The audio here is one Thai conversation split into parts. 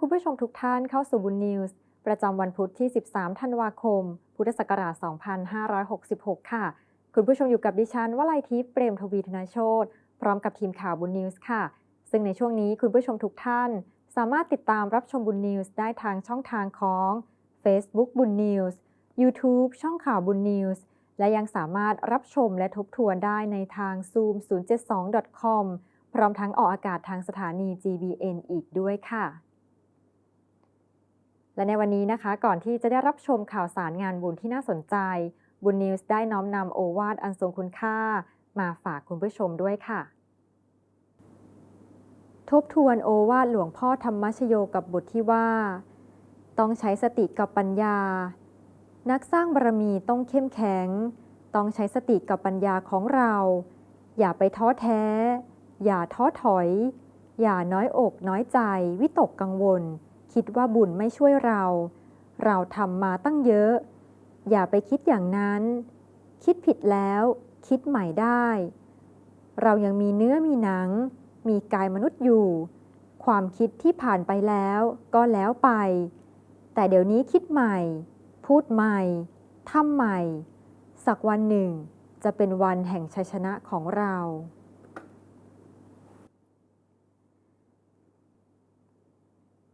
คุณผู้ชมทุกท่านเข้าสู่บุญนิวส์ประจำวันพุธที่ 13 ธันวาคม พุทธศักราช 2566 ค่ะ คุณผู้ชมอยู่กับดิฉันวลัยทิพย์เปรมทวีธนาโชตพร้อมกับทีมข่าวบุญนิวส์ค่ะ ซึ่งในช่วงนี้คุณผู้ชมทุกท่าน สามารถติดตามรับชมบุญนิวส์ได้ทางช่องทางของ Facebook บุญนิวส์ YouTube ช่องข่าวบุญนิวส์และยังสามารถรับชมและทบทวนได้ในทาง zoom 072 com พร้อมทั้งออกอากาศทางสถานี GBN อีกด้วยค่ะ และในวันนี้นะคะ ก่อนที่จะได้รับชมข่าวสารงานบุญที่น่าสนใจ บุญนิวส์ได้น้อมนำโอวาทอันทรงคุณค่า มาฝากคุณผู้ชมด้วยค่ะ ทบทวนโอวาทหลวงพ่อธรรมชโยกับบทที่ว่า ต้องใช้สติกับปัญญา นักสร้างบารมีต้องเข้มแข็ง ต้องใช้สติกับปัญญาของเรา อย่าไปท้อแท้ อย่าท้อถอย อย่าน้อยอกน้อยใจ วิตกกังวล คิดว่าบุญไม่ช่วยเรา เราทำมาตั้งเยอะ อย่าไปคิดอย่างนั้น คิดผิดแล้ว คิดใหม่ได้ เรายังมีเนื้อมีหนัง มีกายมนุษย์อยู่ ความคิดที่ผ่านไปแล้วก็แล้วไป แต่เดี๋ยวนี้คิดใหม่ พูดใหม่ทำใหม่ สักวันหนึ่งจะเป็นวันแห่งชัยชนะของเรา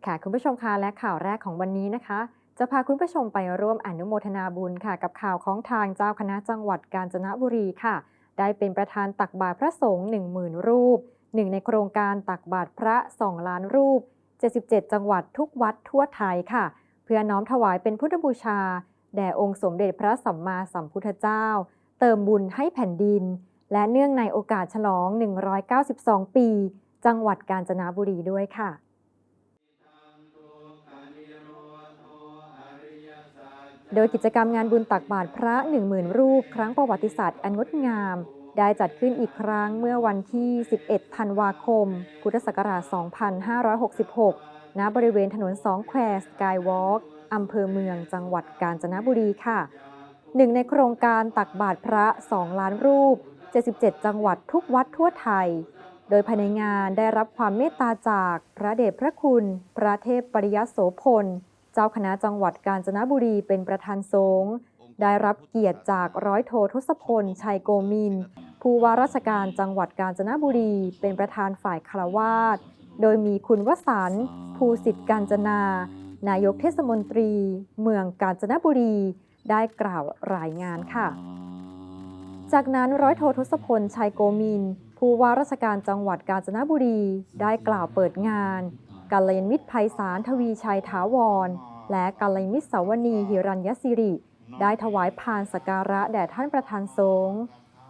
ค่ะคุณผู้ชมคะและข่าวแรกของวันนี้นะคะ จะพาคุณผู้ชมไปร่วมอนุโมทนาบุญค่ะ กับข่าวของทางเจ้าคณะจังหวัดกาญจนบุรีค่ะ ได้เป็นประธานตักบาตรพระสงฆ์10,000 รูปหนึ่งในโครงการตักบาตรพระ 2 ล้านรูป 77 จังหวัดทุกวัดทั่วไทยค่ะ เพื่อน้อมถวายเป็นพุทธบูชา แด่องค์สมเด็จพระสัมมาสัมพุทธเจ้า เติมบุญให้แผ่นดิน และเนื่องในโอกาสฉลอง 192 ปี จังหวัดกาญจนบุรีด้วยค่ะ โดยกิจกรรมงานบุญตักบาตรพระ 10,000 รูป ครั้งประวัติศาสตร์อันงดงาม ได้จัดขึ้นอีกครั้งเมื่อวันที่ 11 ธันวาคม พุทธศักราช 2566 ณ บริเวณถนนสองแควสกายวอล์กอำเภอเมืองจังหวัดกาญจนบุรีค่ะ หนึ่งในโครงการตักบาตรพระ 2 ล้านรูป 77 จังหวัดทุกวัดทั่วไทย โดยภายในงานได้รับความเมตตาจากพระเดชพระคุณ พระเทพปริยโสพล เจ้าคณะจังหวัดกาญจนบุรีเป็นประธานสงฆ์ได้รับเกียรติจากร้อยโททศพล ชัยโกมิน ผู้ว่าราชการจังหวัดกาญจนบุรี เป็นประธานฝ่ายคารวาสโดยมีคุณวสันต์ภูสิทธิ์กาญจนา นายกเทศมนตรี เมืองกาญจนบุรี ได้กล่าวรายงานค่ะ จากนั้นร้อยโททศพล ชัยโกมิน ผู้ว่าราชการจังหวัดกาญจนบุรี ได้กล่าวเปิดงาน กัลยาณมิตรไพศาลทวีชัยถาวร และกัลยาณมิตรสาวนีหิรัญยสิริ ได้ถวายพานสการะแด่ท่านประธานสงฆ์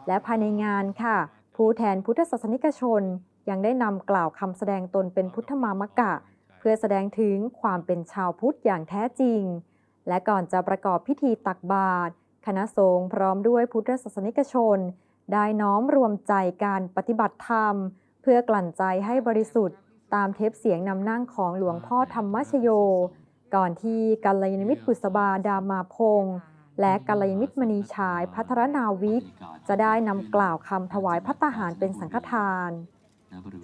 และภายในงานค่ะ ผู้แทนพุทธศาสนิกชน ยังได้นำกล่าวคำแสดงตนเป็นพุทธมามกะ เพื่อแสดงถึงความเป็นชาวพุทธอย่างแท้จริง และก่อนจะประกอบพิธีตักบาตรคณะสงฆ์พร้อมด้วยพุทธศาสนิกชน ได้น้อมรวมใจการปฏิบัติธรรม เพื่อกลั่นใจให้บริสุทธิ์ ตามเทปเสียงนำนั่งของหลวงพ่อธรรมชโย ก่อนที่กัลยาณมิตรกุศบาดามาพงษ์และกัลยาณมิตรมณีชายพัทรนาวิก จะได้นำกล่าวคำถวายพัตตาหารเป็นสังฆทาน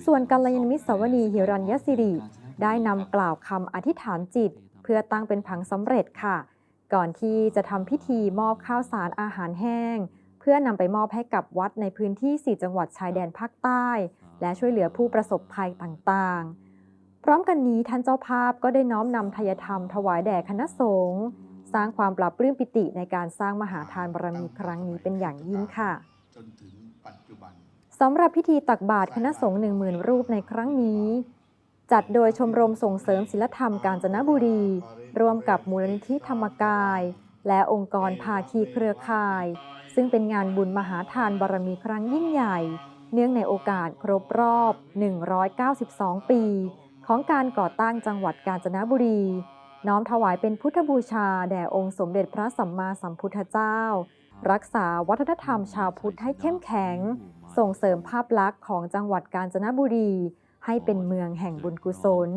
ส่วนกัลยาณมิตรสวนีหิรัญยสิริ ได้นำกล่าวคำอธิษฐานจิต เพื่อตั้งเป็นผังสำเร็จค่ะ ก่อนที่จะทำพิธีมอบข้าวสารอาหารแห้งเพื่อนำไปมอบให้กับวัดในพื้นที่ 4 จังหวัดชายแดนภาคใต้ และช่วยเหลือผู้ประสบภัยต่างๆ พร้อมกันนี้ท่านเจ้าภาพก็ได้น้อมนำทายธรรมถวายแด่คณะสงฆ์สร้างความปรับปลื้มปิติในการสร้างมหาทานบารมีครั้งนี้เป็นอย่างยิ่งค่ะจนถึงปัจจุบันสำหรับพิธีตักบาตรคณะสงฆ์10,000รูปในครั้งนี้ จัดโดยชมรมส่งเสริมศิลธรรมกาญจนบุรี ร่วมกับมูลนิธิธรรมกาย และองค์กรภาคีเครือข่าย ซึ่งเป็นงานบุญมหาทานบารมีครั้งยิ่งใหญ่ เนื่องในโอกาสครบรอบ 192 ปี ของการก่อตั้งจังหวัดกาญจนบุรี น้อมถวายเป็นพุทธบูชา แด่องค์สมเด็จพระสัมมาสัมพุทธเจ้า รักษาวัฒนธรรมชาวพุทธให้เข้มแข็ง ส่งเสริมภาพลักษณ์ของจังหวัดกาญจนบุรี ให้เป็นเมืองแห่งบุญกุศล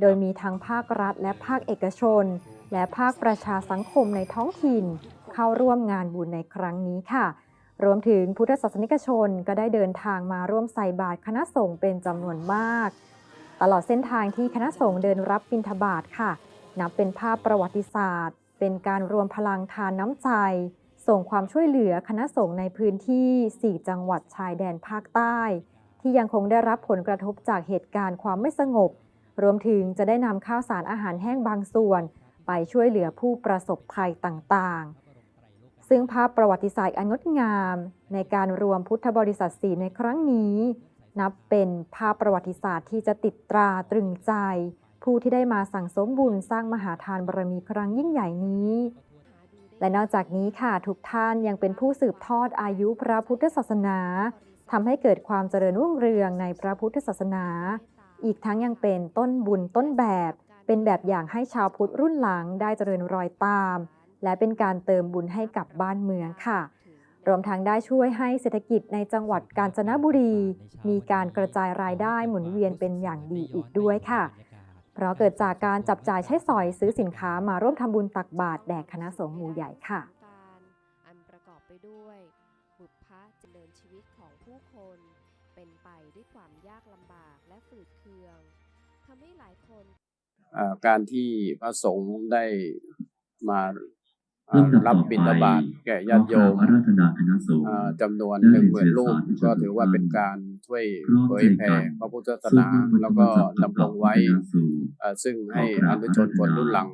โดยมีทั้งภาครัฐและภาคเอกชน และภาคประชาสังคมในท้องถิ่น เข้าร่วมงานบุญในครั้งนี้ค่ะ รวมถึงพุทธศาสนิกชนก็ได้เดินทางมาร่วมใส่บาตรคณะสงฆ์เป็นจำนวนมาก ตลอดเส้นทางที่คณะสงฆ์เดินรับบิณฑบาตค่ะ นับเป็นภาพประวัติศาสตร์ เป็นการรวมพลังทานน้ำใจ ส่งความช่วยเหลือคณะสงฆ์ในพื้นที่ 4 จังหวัดชายแดนภาคใต้ ที่ยังคงได้รับผลกระทบจากเหตุการณ์ความไม่สงบ รวมถึงจะได้นำข้าวสารอาหารแห้งบางส่วน ไปช่วยเหลือผู้ประสบภัยต่างๆ ซึ่งภาพประวัติศาสตร์อันงดงาม ในการรวมพุทธบริษัทสีในครั้งนี้ นับเป็นภาพประวัติศาสตร์ที่จะติดตราตรึงใจ ผู้ที่ได้มาสั่งสมบุญสร้างมหาทานบารมีครั้งยิ่งใหญ่นี้ และนอกจากนี้ค่ะทุกท่านยังเป็นผู้สืบทอดอายุพระพุทธศาสนาทำให้เกิดความเจริญรุ่งเรืองในพระพุทธศาสนา อีกทั้งยังเป็นต้นบุญต้นแบบ เป็นแบบอย่างให้ชาวพุทธรุ่นหลังได้เจริญรอยตาม และเป็นการเติมบุญให้กับบ้านเมืองค่ะ รวมทั้งได้ช่วยให้เศรษฐกิจในจังหวัดกาญจนบุรี มีการกระจายรายได้หมุนเวียนเป็นอย่างดีอีกด้วยค่ะ เพราะเกิดจากการจับจ่ายใช้สอยซื้อสินค้ามาร่วมทำบุญตักบาตรแด่คณะสงฆ์หมู่ใหญ่ค่ะ การที่พระสงฆ์ได้มาอ่ารับบิณฑบาตแก่ญาติโยมอาราธนาคณะสงฆ์อ่าจำนวนได้หนึ่งหมื่นรูปเสียสละก็ถือว่าเป็นการช่วยพร้อมเผยแผ่ใจกันพระพุทธศาสนาแล้วก็ดำรงไว้อ่าซึ่งให้อนุชนคนรุ่นหลัง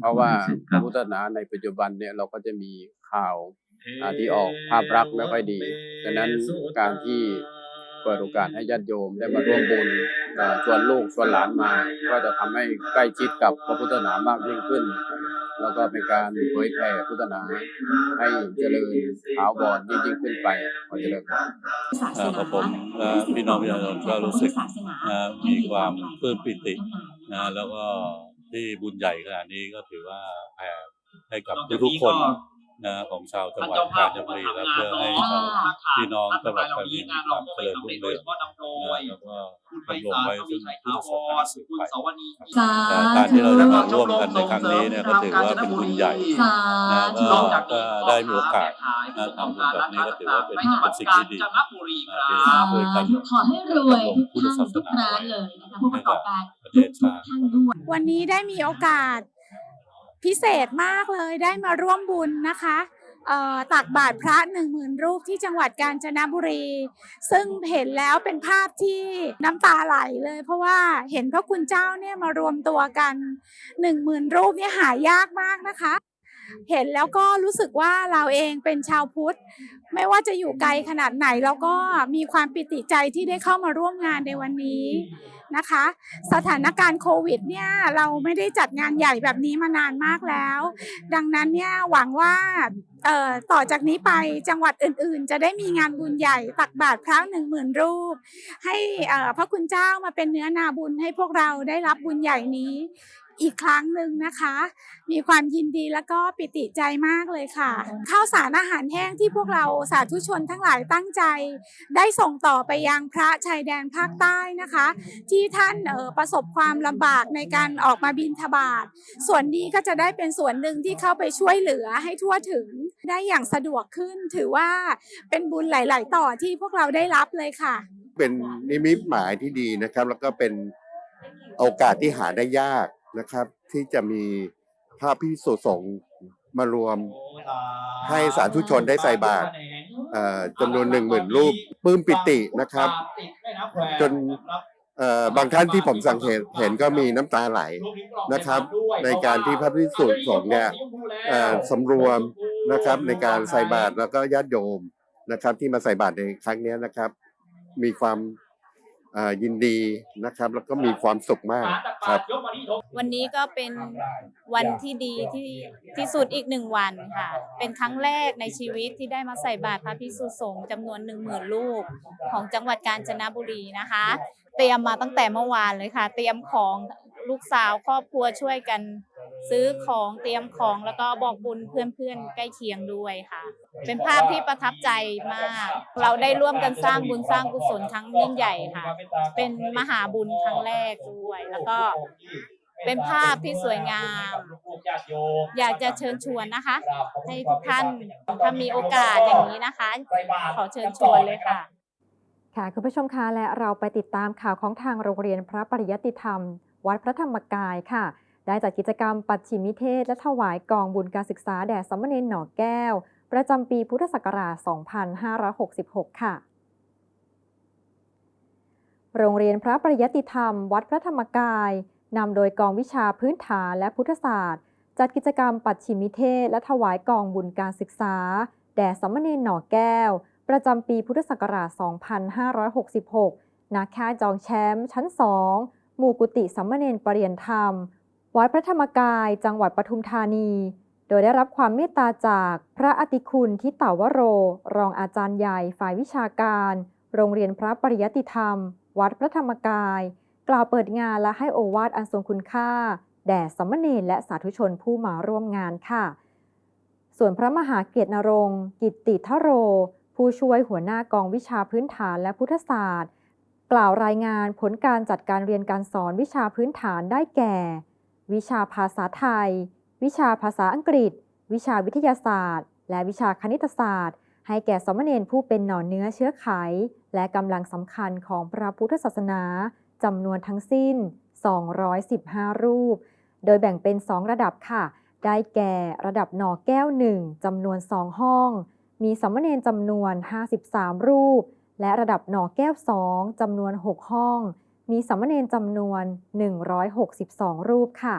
เพราะว่าพระพุทธศาสนาในปัจจุบันเนี่ยเราก็จะมีข่าวอ่าที่ออกภาพลักษณ์ไม่ค่อยดีดังนั้นการที่ เปิดโอกาสให้ญาติโยมได้มาร่วมบุญชวนลูกชวนหลานมา ก็จะทำให้ใกล้ชิดกับพระพุทธศาสนามากยิ่งขึ้น แล้วก็เป็นการเผยแผ่พุทธศาสนาให้เจริญถาวรยิ่งยิ่งขึ้นไปขอเจริญพรเอ่อกับผมพี่น้องประชาชนก็รู้สึกมีความปลื้มปิตินะแล้วก็ที่บุญใหญ่ขนาดนี้ก็ถือว่าแผ่ให้กับทุกๆคน นะของชาวจังหวัดกาญจนบุรีและเพื่อให้ชาวพี่น้องจังหวัดกาญจนบุรีมีความเจริญรุ่งเรืองนะแล้วก็ดำรงไว้ซึ่งพุทธศาสนาสืบไปแต่การที่เราจะมาร่วมกันในครั้งนี้เนี่ยก็ถือว่าเป็นบุญใหญ่นะก็ก็ได้มีโอกาสนะทำบุญแบบนี้ก็ถือว่าเป็นเป็นสิ่งที่ดีนะเป็นช่วยกันขอให้รวยทุกท่านทุกร้านเลยนะคะผู้ประกอบการประเททุกศชาติท่านด้วยวันนี้ได้มีโอกาส พิเศษมากเลยได้มาร่วมบุญนะคะตักบาตรพระหนึ่งหมื่นรูปที่จังหวัดกาญจนบุรี ซึ่งเห็นแล้วเป็นภาพที่น้ำตาไหลเลย เพราะว่าเห็นพระคุณเจ้าเนี่ยมารวมตัวกันหนึ่งหมื่นรูปเนี่ยหายากมากนะคะ เห็นแล้วก็รู้สึกว่าเราเองเป็นชาวพุทธ ไม่ว่าจะอยู่ไกลขนาดไหนเราก็มีความปิติใจที่ได้เข้ามาร่วมงานในวันนี้ นะคะ สถานการณ์โควิดเนี่ยเราไม่ได้จัดงานใหญ่แบบนี้มานานมากแล้ว ดังนั้นเนี่ยหวังว่าต่อจากนี้ไปจังหวัดอื่นๆ จะได้มีงานบุญใหญ่ตักบาตรพระหนึ่งหมื่นรูป ให้พระคุณเจ้ามาเป็นเนื้อนาบุญให้พวกเราได้รับบุญใหญ่นี้ อีกครั้งหนึ่งนะคะ มีความยินดีแล้วก็ปิติใจมากเลยค่ะ ข้าวสารอาหารแห้งที่พวกเราสาธุชนทั้งหลายตั้งใจ ได้ส่งต่อไปยังพระชายแดนภาคใต้นะคะ ที่ท่านเอ่อประสบความลำบากในการออกมาบินทบาท ส่วนนี้ก็จะได้เป็นส่วนหนึ่งที่เข้าไปช่วยเหลือให้ทั่วถึงได้อย่างสะดวกขึ้น ถือว่าเป็นบุญหลาย ๆ ต่อที่พวกเราได้รับเลยค่ะ เป็นนิมิตหมายที่ดีนะครับ แล้วก็เป็นโอกาสที่หาได้ยาก นะครับ ที่จะมีภาพพิสุสงฆ์มารวมให้สาธุชนได้ใส่บาตรเอ่อจำนวนหนึ่งหมื่นรูปปลื้มปิตินะครับ จนเอ่อบางท่านที่ผมสังเกตเห็นก็มีน้ำตาไหลนะครับ ในการที่พระพิสุสงฆ์เนี่ยเอ่อสำรวมนะครับในการใส่บาตรแล้วก็ญาติโยมนะครับ ที่มาใส่บาตรในครั้งเนี้ยนะครับ มีความเอ่อ ยินดีนะครับ แล้วก็มีความสุขมากครับ วันนี้ก็เป็นวันที่ดีที่ที่สุดอีกหนึ่งวันค่ะ เป็นครั้งแรกในชีวิตที่ได้มาใส่บาตรพระพิสุสงฆ์จำนวนหนึ่งหมื่นลูกของจังหวัดกาญจนบุรีนะคะ เตรียมมาตั้งแต่เมื่อวานเลยค่ะ เตรียมของลูกสาวครอบครัวช่วยกัน ซื้อของเตรียมของแล้วก็บอกบุญเพื่อนๆ ใกล้เคียงด้วยค่ะ เป็นภาพที่ประทับใจมาก เราได้ร่วมกันสร้างบุญสร้างกุศลครั้งยิ่งใหญ่ค่ะ เป็นมหาบุญครั้งแรกด้วย แล้วก็เป็นภาพที่สวยงาม อยากจะเชิญชวนนะคะ ให้ทุกท่านถ้ามีโอกาสอย่างนี้นะคะ ขอเชิญชวนเลยค่ะ ค่ะคุณผู้ชมคะและเราไปติดตามข่าวของทางโรงเรียนพระปริยติธรรม วัดพระธรรมกายค่ะ ได้จัดกิจกรรมปัดฉิมนิเทศ และถวายกองบุญการศึกษาแด่สามเณรหน่อแก้ว ประจำปีพุทธศักราช 2566 ค่ะ โรงเรียนพระปริยติธรรม วัดพระธรรมกายนำโดยกองวิชาพื้นฐานและพุทธศาสตร์ จัดกิจกรรมปัดฉิมนิเทศ และถวายกองบุญการศึกษา แด่สามเณรหน่อแก้ว ประจำปีพุทธศักราช 2566ณค่ายจองแชมป์ชั้น 2 หมู่กุฏิสามเณรปรริยนธรรม วัดพระธรรมกายจังหวัดปทุมธานี โดยได้รับความเมตตาจากพระอติคุณทิตาวโร รองอาจารย์ใหญ่ฝ่ายวิชาการ โรงเรียนพระปริยติธรรม วัดพระธรรมกาย กล่าวเปิดงานและให้โอวาทอันทรงคุณค่า แด่สมเณรและสาธุชนผู้มาร่วมงานค่ะ ส่วนพระมหาเกียรตินรงกิตติทโร ผู้ช่วยหัวหน้ากองวิชาพื้นฐานและพุทธศาสตร์ กล่าวรายงานผลการจัดการเรียนการสอนวิชาพื้นฐานได้แก่ วิชาภาษาไทย วิชาภาษาอังกฤษ วิชาวิทยาศาสตร์ และวิชาคณิตศาสตร์ ให้แก่สามเณรผู้เป็นหน่อเนื้อเชื้อไข และกำลังสำคัญของพระพุทธศาสนาจำนวนทั้งสิ้น 215 รูป โดยแบ่งเป็น 2 ระดับค่ะ ได้แก่ระดับหน่อแก้ว 1จำนวน 2 ห้อง มีสามเณรจำนวน 53 รูป และระดับหน่อแก้ว 2จำนวน 6 ห้อง มีสามเณรจำนวน 162 รูปค่ะ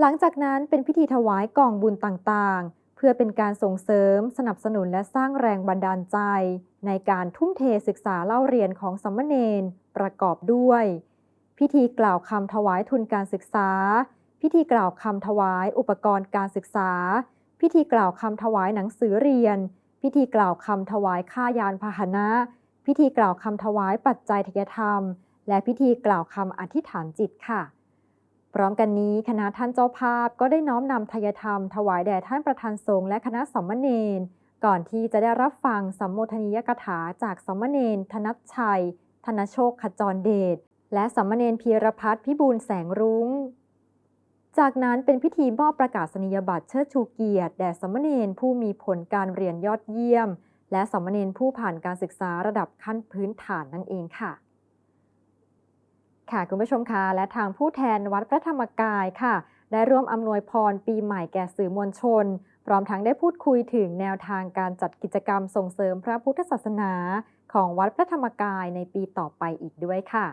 หลังจากนั้นเป็นพิธีถวายกองบุญต่างๆ เพื่อเป็นการส่งเสริมสนับสนุนและสร้างแรงบันดาลใจ ในการทุ่มเทศึกษาเล่าเรียนของสามเณรประกอบด้วย พิธีกล่าวคำถวายทุนการศึกษา พิธีกล่าวคำถวายอุปกรณ์การศึกษา พิธีกล่าวคำถวายหนังสือเรียน พิธีกล่าวคำถวายค่ายานพาหนะ พิธีกล่าวคำถวายปัจจัยทยธรรม และพิธีกล่าวคำอธิษฐานจิตค่ะ พร้อมกันนี้คณะท่านเจ้าภาพก็ได้น้อมนำทยธรรมถวายแด่ท่านประธานสงฆ์และคณะสามเณรก่อนที่จะได้รับฟังสัมโมทนียกถาจากสามเณรธนัชชัย ธนโชคขจรเดชและสามเณรพีรพัฒน์พิบูลแสงรุง้ง จากนั้นเป็นพิธีมอบประกาศนียบัตรเชิดชูเกียรติแด่สามเณรผู้มีผลการเรียนยอดเยี่ยม และสามเณรผู้ผ่านการศึกษาระดับขั้นพื้นฐานนั่นเองค่ะ ค่ะคุณผู้ชมคะและทางผู้แทนวัดพระธรรมกายค่ะ ได้ร่วมอำนวยพรปีใหม่แก่สื่อมวลชน พร้อมทั้งได้พูดคุยถึงแนวทางการจัดกิจกรรมส่งเสริมพระพุทธศาสนา ของวัดพระธรรมกายในปีต่อไปอีกด้วยค่ะ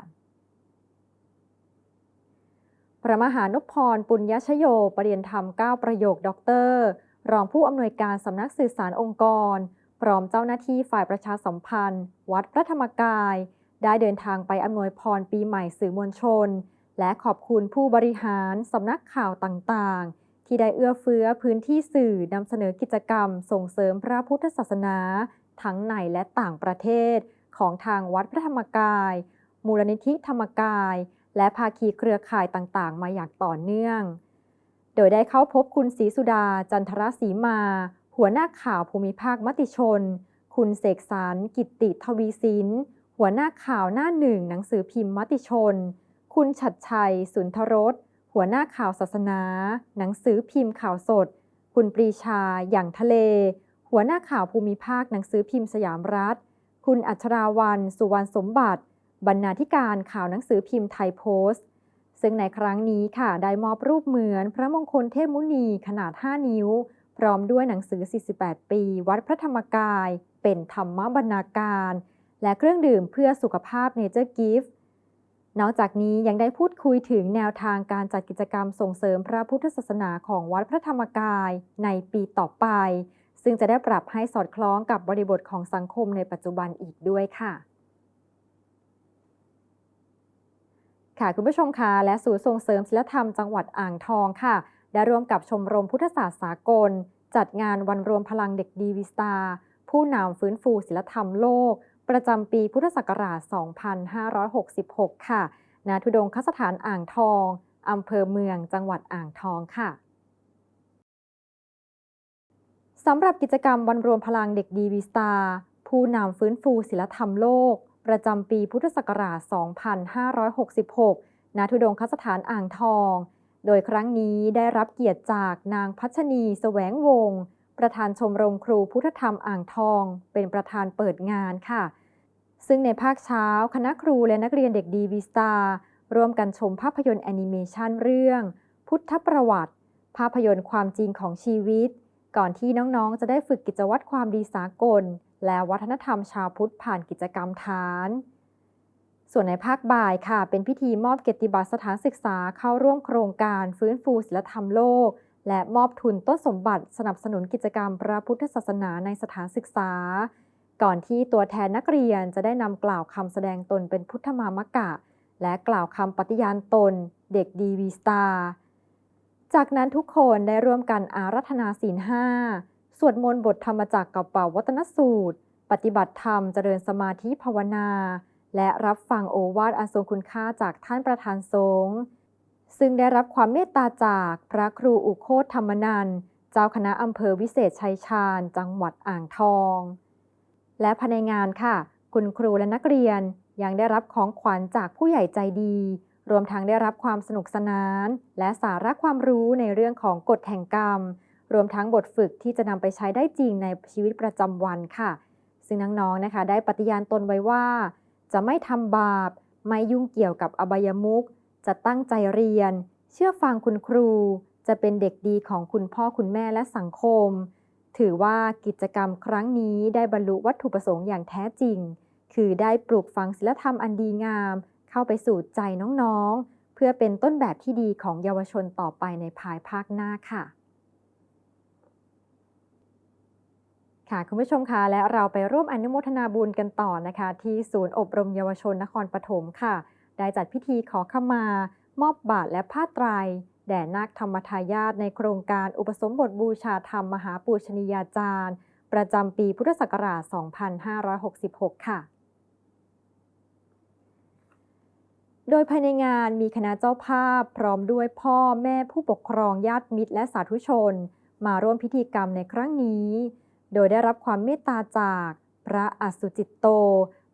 พระมหานุพรปุญญชโยปรริยนธรรม 9 ประโยคด็อกเตอร์รองผู้อำนวยการสำนักสื่อสารองค์กร พร้อมเจ้าหน้าที่ฝ่ายประชาสัมพันธ์ วัดพระธรรมกาย ได้เดินทางไปอำนวยพรปีใหม่สื่อมวลชน และขอบคุณผู้บริหารสำนักข่าวต่างๆ ที่ได้เอื้อเฟื้อพื้นที่สื่อนำเสนอกิจกรรม ส่งเสริมพระพุทธศาสนา ทั้งในและต่างประเทศ ของทางวัดพระธรรมกาย มูลนิธิธรรมกาย และภาคีเครือข่ายต่างๆ มาอย่างต่อเนื่อง โดยได้เข้าพบคุณศรีสุดาจันทรศรีมา หัวหน้าข่าวภูมิภาคมติชน คุณเสกสรรกิตติทวีสิน หัวหน้าข่าวหน้าหนึ่งหนังสือพิมพ์มติชน คุณฉัดชัย สุนทรสหัวหน้าข่าวศาสนา หนังสือพิมพ์ข่าวสด คุณปรีชา อย่างทะเล หัวหน้าข่าวภูมิภาคหนังสือพิมพ์สยามรัฐ คุณอัชราวัน สุวรรณสมบัติ บรรณาธิการข่าวหนังสือพิมพ์ไทยโพสต์ ซึ่งในครั้งนี้ค่ะได้มอบรูปเหมือนพระมงคลเทพมุนีขนาด 5 นิ้ว พร้อมด้วยหนังสือ 48 ปี วัดพระธรรมกาย เป็นธรรมบรรณาการ และเครื่องดื่มเพื่อสุขภาพเนเจอร์กิฟต์นอกจากนี้ยังได้พูดคุยถึงแนวทางการจัดกิจกรรมส่งเสริมพระพุทธศาสนาของวัดพระธรรมกายในปีต่อไป ซึ่งจะได้ปรับให้สอดคล้องกับบริบทของสังคมในปัจจุบันอีกด้วยค่ะ ค่ะคุณผู้ชมคะและศูนย์ส่งเสริมศิลธรรมจังหวัดอ่างทองค่ะ ได้ร่วมกับชมรมพุทธศาสตร์สากล จัดงานวันรวมพลังเด็กดีวิสตาผู้นำฟื้นฟูศิลธรรมโลก ประจำปีพุทธศักราช 2566 ค่ะ ณ ทุดงคสถานอ่างทอง อำเภอเมือง จังหวัดอ่างทองค่ะ สำหรับกิจกรรมวันรวมพลังเด็กดีวีสตาผู้นำฟื้นฟูศิลธรรมโลก ประจำปีพุทธศักราช 2566 ณ ทุดงคสถานอ่างทอง โดยครั้งนี้ได้รับเกียรติจากนางพัชนีแสวงวงศ์ ประธานชมรมครูพุทธธรรมอ่างทอง เป็นประธานเปิดงานค่ะ ซึ่งในภาคเช้าคณะครูและนักเรียนเด็กดีวีสตาร์ร่วมกันชมภาพยนตร์แอนิเมชันเรื่อง พุทธประวัติ ภาพยนตร์ความจริงของชีวิต ก่อนที่น้องๆ จะได้ฝึกกิจวัตรความดีสากล และวัฒนธรรมชาวพุทธผ่านกิจกรรมฐาน ส่วนในภาคบ่ายค่ะ เป็นพิธีมอบเกียรติบัตรสถานศึกษาเข้าร่วมโครงการฟื้นฟูศิลธรรมโลก และมอบทุนต้นสมบัติสนับสนุนกิจกรรมพระพุทธศาสนาในสถานศึกษา ก่อนที่ตัวแทนนักเรียนจะได้นำกล่าวคำแสดงตนเป็นพุทธมามกะ และกล่าวคำปฏิญาณตน เด็กดีวีสตาร์จากนั้นทุกคนได้ร่วมกันอารัธนาศีลห้าสวดมนต์บทธรรมจักรกับเป่าวัตนสูตร ปฏิบัติธรรมเจริญสมาธิภาวนา และรับฟังโอวาทอันทรงคุณค่าจากท่านประธานสงฆ์ ซึ่งได้รับความเมตตาจากพระครูอุโคตธรรมนันเจ้าคณะอำเภอวิเศษชัยชาญ จังหวัดอ่างทอง และภายในงานค่ะ คุณครูและนักเรียนยังได้รับของขวัญจากผู้ใหญ่ใจดี รวมทั้งได้รับความสนุกสนาน และสาระความรู้ในเรื่องของกฎแห่งกรรม รวมทั้งบทฝึกที่จะนำไปใช้ได้จริงในชีวิตประจำวันค่ะ ซึ่งน้องๆนะคะ ได้ปฏิญาณตนไว้ว่า จะไม่ทำบาป ไม่ยุ่งเกี่ยวกับอบายมุข จะตั้งใจเรียน เชื่อฟังคุณครู จะเป็นเด็กดีของคุณพ่อคุณแม่และสังคม ถือว่ากิจกรรมครั้งนี้ได้บรรลุวัตถุประสงค์อย่างแท้จริง คือได้ปลูกฝังศีลธรรมอันดีงาม เข้าไปสู่ใจน้องๆ เพื่อเป็นต้นแบบที่ดีของเยาวชนต่อไปในภายภาคหน้าค่ะค่ะคุณผู้ชมคะและเราไปร่วมอนุโมทนาบุญกันต่อนะคะ ที่ศูนย์อบรมเยาวชนนครปฐมค่ะ ได้จัดพิธีขอขมา มอบบาทและผ้าไตรแด่นาคธรรมทายาทในโครงการอุปสมบทบูชาธรรมมหาปูชนียาจารย์ ประจำปีพุทธศักราช 2566 ค่ะ โดยภายในงานมีคณะเจ้าภาพพร้อมด้วยพ่อแม่ผู้ปกครองญาติมิตรและสาธุชน มาร่วมพิธีกรรมในครั้งนี้ โดยได้รับความเมตตาจาก พระอสุจิตโต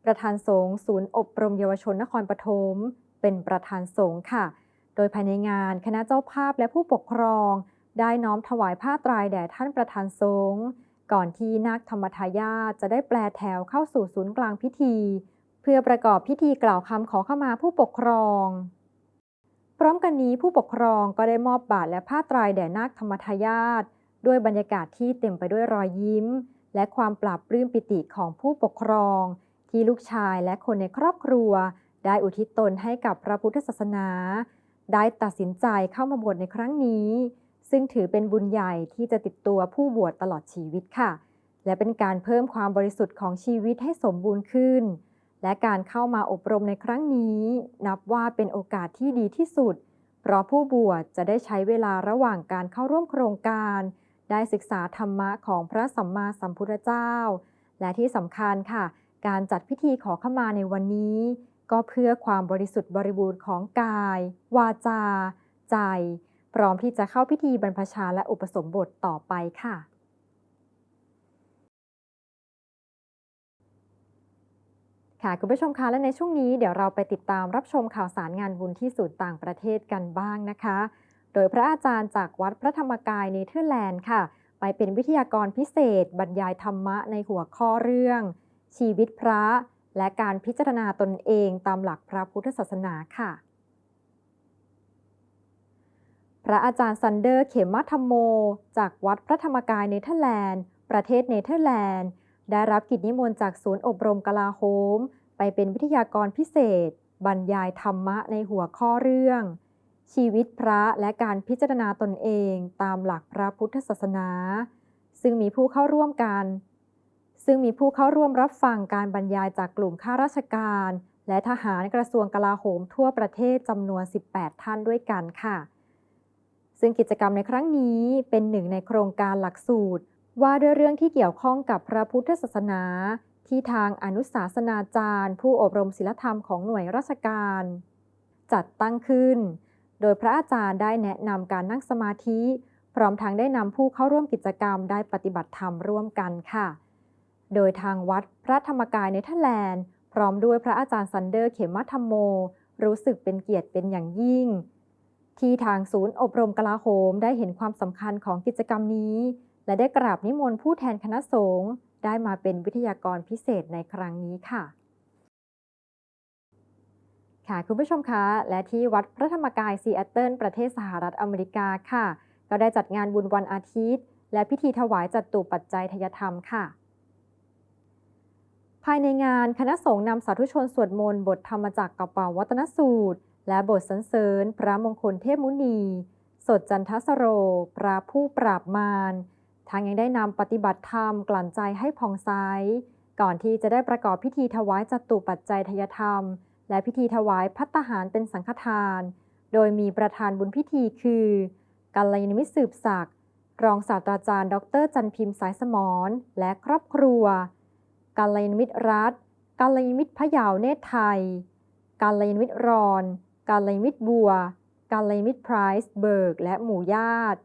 ประธานสงฆ์ศูนย์อบรมเยาวชนนครปฐมเป็นประธานสงฆ์ค่ะ โดยภายในงานคณะเจ้าภาพและผู้ปกครอง ได้น้อมถวายผ้าตรายแด่ท่านประธานสงฆ์ก่อนที่นาคธรรมทายาทจะได้แปลแถวเข้าสู่ศูนย์กลางพิธี เพื่อประกอบพิธีกล่าวคำขอขมาผู้ปกครอง พร้อมกันนี้ผู้ปกครองก็ได้มอบบาทและผ้าตรายแด่นาคธรรมทายาทด้วยบรรยากาศที่เต็มไปด้วยรอยยิ้ม และความปราบปลื้มปิติของผู้ปกครอง ที่ลูกชายและคนในครอบครัว ได้อุทิศตนให้กับพระพุทธศาสนา ได้ตัดสินใจเข้ามาบวชในครั้งนี้ ซึ่งถือเป็นบุญใหญ่ที่จะติดตัวผู้บวชตลอดชีวิตค่ะ และเป็นการเพิ่มความบริสุทธิ์ของชีวิตให้สมบูรณ์ขึ้น และการเข้ามาอบรมในครั้งนี้ นับว่าเป็นโอกาสที่ดีที่สุด เพราะผู้บวชจะได้ใช้เวลาระหว่างการเข้าร่วมโครงการ ได้ศึกษาธรรมะของพระสัมมาสัมพุทธเจ้า และที่สำคัญค่ะ การจัดพิธีขอขมาในวันนี้ ก็เพื่อความบริสุทธิ์บริบูรณ์ของกาย วาจา ใจ พร้อมที่จะเข้าพิธีบรรพชาและอุปสมบทต่อไปค่ะ ค่ะคุณผู้ชมคะและในช่วงนี้เดี๋ยวเราไปติดตามรับชมข่าวสารงานบุญที่ศูนย์ต่างประเทศกันบ้างนะคะ โดยพระอาจารย์จากวัดพระธรรมกายเนเธอร์แลนด์ค่ะ ไปเป็นวิทยากรพิเศษ บรรยายธรรมะในหัวข้อเรื่อง ชีวิตพระ และการพิจารณาตนเองตามหลักพระพุทธศาสนาค่ะ พระอาจารย์ซันเดอร์เขมธรรมโม จากวัดพระธรรมกายเนเธอร์แลนด์ ประเทศเนเธอร์แลนด์ ได้รับกิจนิมนต์จากศูนย์อบรมกลาโหมไปเป็นวิทยากรพิเศษ บรรยายธรรมะในหัวข้อเรื่อง ชีวิตพระและการพิจารณาตนเองตามหลักพระพุทธศาสนา ซึ่งมีผู้เข้าร่วมกัน ซึ่งมีผู้เข้าร่วมรับฟังการบรรยายจากกลุ่มข้าราชการ และทหารกระทรวงกลาโหมทั่วประเทศจำนวน 18 ท่านด้วยกันค่ะ ซึ่งกิจกรรมในครั้งนี้เป็นหนึ่งในโครงการหลักสูตร ว่าด้วยเรื่องที่เกี่ยวข้องกับพระพุทธศาสนา ที่ทางอนุสาสนาจารย์ ผู้อบรมศีลธรรมของหน่วยราชการ จัดตั้งขึ้น โดยพระอาจารย์ได้แนะนำการนั่งสมาธิ พร้อมทั้งได้นำผู้เข้าร่วมกิจกรรมได้ปฏิบัติธรรมร่วมกันค่ะ โดยทางวัดพระธรรมกายในทแลนด์ พร้อมด้วยพระอาจารย์ซันเดอร์เขมธรรมโม รู้สึกเป็นเกียรติเป็นอย่างยิ่ง ที่ทางศูนย์อบรมกลาโหมได้เห็นความสำคัญของกิจกรรมนี้ และได้กราบนิมนต์ผู้แทนคณะสงฆ์ได้มาเป็นวิทยากรพิเศษในครั้งนี้ค่ะ ค่ะคุณผู้ชมคะ และที่วัดพระธรรมกายซีแอตเทิลประเทศสหรัฐอเมริกาค่ะ ก็ได้จัดงานบุญวันอาทิตย์ และพิธีถวายจัดตุปัจจัยทยธรรมค่ะายในงานคณะสงฆ์นำสาธุชนสวดมนต์บทธรรมจักรกับเป่าวัตนสูตร และบทสรรเสริญ พระมงคลเทพมุนี สดจันทสโร พระผู้ปราบมารทางยังได้นำปฏิบัติธรรมกลั่นใจให้ผ่องใสก่อนที่จะได้ประกอบพิธีถวายจตุปัจจัยทยธรรม และพิธีถวายพัตตาหารเป็นสังฆทาน โดยมีประธานบุญพิธีคือกัลยาณมิตรสืบศักดิ์รองศาสตราจารย์ ดร จันพิมพ์สายสมรและครอบครัว กัลยมิตรรัฐกัลยมิตรพะเยาวเนตรไทยกัลยมิตรรอนกัลยมิตรบัวกัลยมิตรไพรส์เบิร์ก และหมู่ญาติ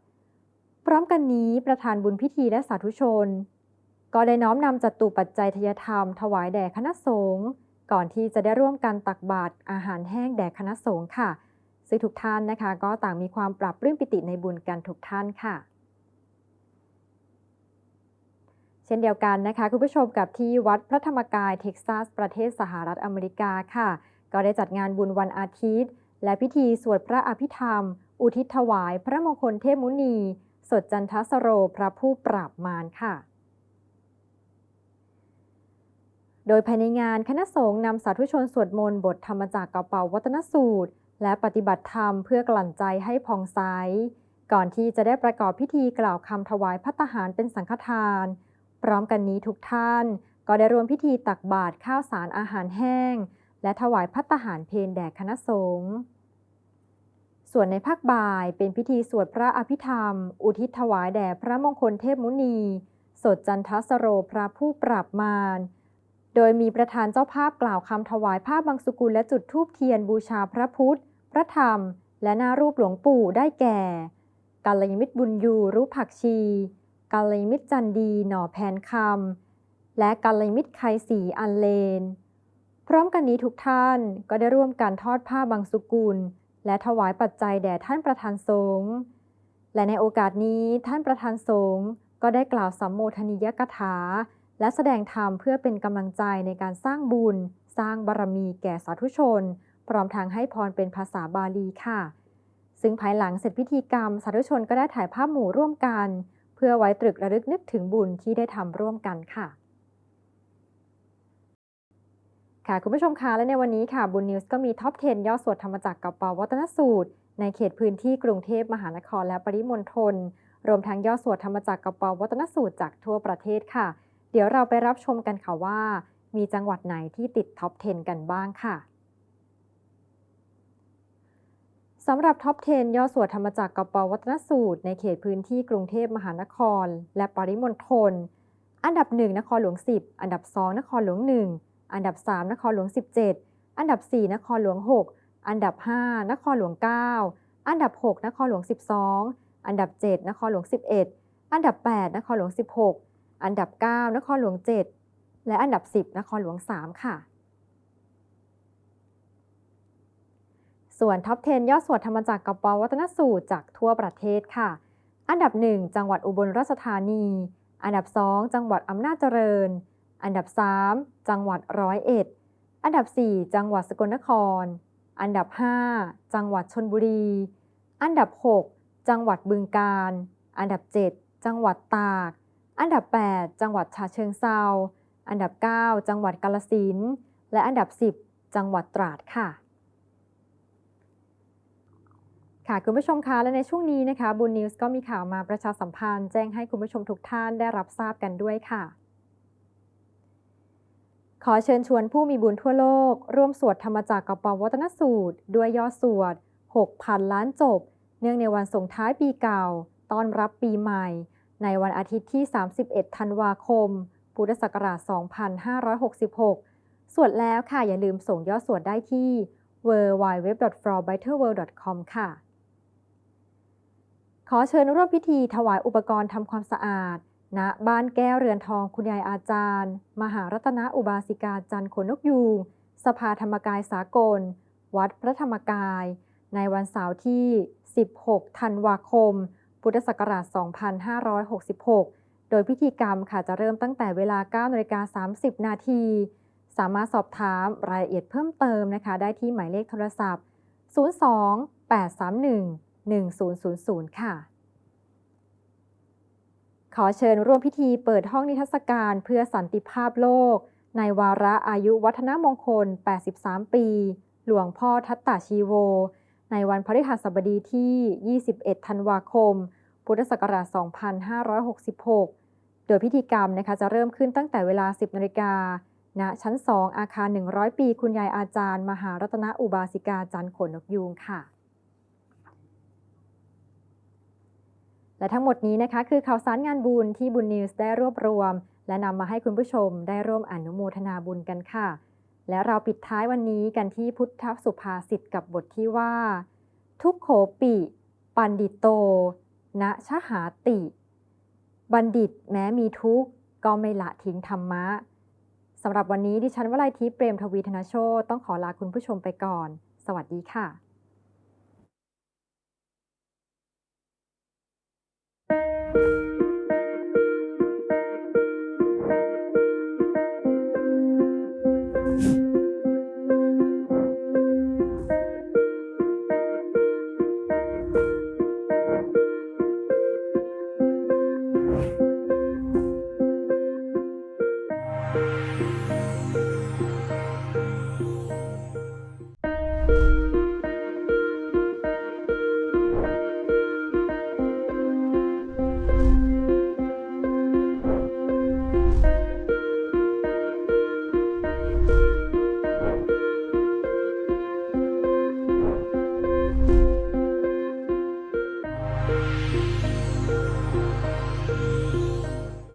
พร้อมกันนี้ประธานบุญพิธีและสาธุชน ก็ได้น้อมนำจัตุปัจจัยทยธรรม ถวายแด่คณะสงฆ์ก่อนที่จะได้ร่วมกันตักบาตรอาหารแห้งแด่คณะสงฆ์ค่ะซึ่งทุกท่านนะคะ ก็ต่างมีความปรับปลื้มปิติในบุญกันทุกท่านค่ะ เช่นเดียวกันนะคะ คุณผู้ชมกับที่วัดพระธรรมกายเท็กซัส ประเทศสหรัฐอเมริกาค่ะ ก็ได้จัดงานบุญวันอาทิตย์ และพิธีสวดพระอภิธรรม อุทิศถวาย พระมงคลเทพมุนี สดจันทสโรพระผู้ปราบมารค่ะ โดยภายในงานคณะสงฆ์นำสาธุชนสวดมนต์บทธรรมจากกระเป๋าวัตนสูตร และปฏิบัติธรรมเพื่อกลั่นใจให้ผ่องใสก่อนที่จะได้ประกอบพิธีกล่าวคำถวายพัตหารเป็นสังฆทาน พร้อมกันนี้ทุกท่าน ก็ได้รวมพิธีตักบาตรข้าวสารอาหารแห้ง และถวายพัตตาหารเพลแด่คณะสงฆ์ส่วนในภาคบ่ายเป็นพิธีสวดพระอภิธรรม อุทิศถวายแด่พระมงคลเทพมุนี สดจันทสโรพระผู้ปราบมารโดยมีประธานเจ้าภาพกล่าวคำถวายผ้าบางสุกุลและจุดธูปเทียนบูชาพระพุทธ พระธรรม และหน้ารูปหลวงปู่ได้แก่ กัลยาณมิตรบุญยูรูผักชี กัลยมิตรจันดีหน่อแผนคำและกัลยมิตรไคสีอันเลน พร้อมกันนี้ทุกท่านก็ได้ร่วมกันทอดผ้าบางสุกุล และถวายปัจจัยแด่ท่านประธานสงฆ์และในโอกาสนี้ท่านประธานสงฆ์ก็ได้กล่าวสัมโมทนิยกถา และแสดงธรรมเพื่อเป็นกำลังใจในการสร้างบุญ สร้างบารมีแก่สาธุชน พร้อมทางให้พรเป็นภาษาบาลีค่ะ ซึ่งภายหลังเสร็จพิธีกรรมสาธุชนก็ได้ถ่ายภาพหมู่ร่วมกัน เพื่อไว้ตรึกระลึกนึกถึงบุญที่ได้ทำร่วมกันค่ะ ค่ะคุณผู้ชมคะและในวันนี้ค่ะบุญนิวส์ก็มีท็อป 10 ย่อสวดธรรมจักรกับปวัตนสูตร ในเขตพื้นที่กรุงเทพมหานครและปริมณฑลรวมทั้งย่อสวดธรรมจักรกับปวัตนสูตรจากทั่วประเทศค่ะ เดี๋ยวเราไปรับชมกันค่ะว่า มีจังหวัดไหนที่ติดท็อป 10 กันบ้างค่ะ สำหรับท็อป 10 ย่อสวดธรรมจักรกับเปวัตนสูตร ในเขตพื้นที่กรุงเทพมหานคร และปริมณฑล อันดับ 1 นครหลวง 10 อันดับ 2 นครหลวง 1 อันดับ 3 นครหลวง 17 อันดับ 4 นครหลวง 6 อันดับ 5 นครหลวง 9 อันดับ 6 นครหลวง 12 อันดับ 7 นครหลวง 11 อันดับ 8 นครหลวง 16 อันดับ 9 นครหลวง 7 และอันดับ 10 นครหลวง 3 ค่ะ ส่วนท็อป 10 ยอดสวดธรรมจักรกับปวัตนสูตรจากทั่วประเทศค่ะ อันดับ 1 จังหวัดอุบลราชธานี อันดับ 2 จังหวัดอำนาจเจริญ อันดับ 3 จังหวัดร้อยเอ็ด อันดับ 4 จังหวัดสกลนคร อันดับ 5 จังหวัดชนบุรี อันดับ 6 จังหวัดบึงกาฬ อันดับ 7 จังหวัดตาก อันดับ 8 จังหวัดฉะเชิงเซาอันดับ 9 จังหวัดกาฬสินธุ์และอันดับ 10 จังหวัดตราดค่ะ ค่ะคุณผู้ชมคะและในช่วงนี้นะคะบุญนิวส์ก็มีข่าวมาประชาสัมพันธ์แจ้งให้คุณผู้ชมทุกท่านได้รับทราบกันด้วยค่ะ ขอเชิญชวนผู้มีบุญทั่วโลก ร่วมสวดธรรมจักรกับปวัตนสูตร ด้วยยอดสวด 6,000 ล้านจบ เนื่องในวันส่งท้ายปีเก่า ต้อนรับปีใหม่ ในวันอาทิตย์ที่ 31 ธันวาคม พุทธศักราช 2566 สวดแล้วค่ะอย่าลืมส่งยอดสวดได้ที่ www.florbitterworld.com ค่ะ ขอเชิญร่วมพิธีถวายอุปกรณ์ทำความสะอาด ณ บ้านแก้วเรือนทองคุณยายอาจารย์ มหารัตนอุบาสิกาจันทร์ขนนกยูงสภาธรรมกายสากล วัดพระธรรมกาย ในวันเสาร์ที่ 16 ธันวาคม พุทธศักราช 2566 โดยพิธีกรรมค่ะจะเริ่มตั้งแต่เวลา9นาฬิกา30 นาที สามารถสอบถามรายละเอียดเพิ่มเติมนะคะ ได้ที่หมายเลขโทรศัพท์ 02 831 1000 ค่ะ ขอเชิญร่วมพิธีเปิดห้องนิทรรศการเพื่อสันติภาพโลก ในวาระอายุวัฒนมงคล 83 ปี หลวงพ่อทัตตาชีโว ในวันพฤหัสบดีที่ 21 ธันวาคม พุทธศักราช 2566 โดยพิธีกรรมนะคะจะเริ่มขึ้นตั้งแต่เวลา 10นาฬิกาณชั้น 2 อาคาร 100 ปี คุณยายอาจารย์ มหารัตนอุบาสิกาจันขนนกยูงค่ะ และทั้งหมดนี้นะคะ คือข่าวสารงานบุญที่บุญนิวส์ได้รวบรวม และนำมาให้คุณผู้ชมได้ร่วมอนุโมทนาบุญกันค่ะ และเราปิดท้ายวันนี้กันที่พุทธสุภาษิตกับบทที่ว่า ทุกโขปิ ปันดิโต ณชหาติ บัณฑิตแม้มีทุกข์ก็ไม่ละทิ้งธรรมะสำหรับวันนี้ดิฉันวลัยทิพย์เปรมทวีธนโชตต้องขอลาคุณผู้ชมไปก่อน สวัสดีค่ะ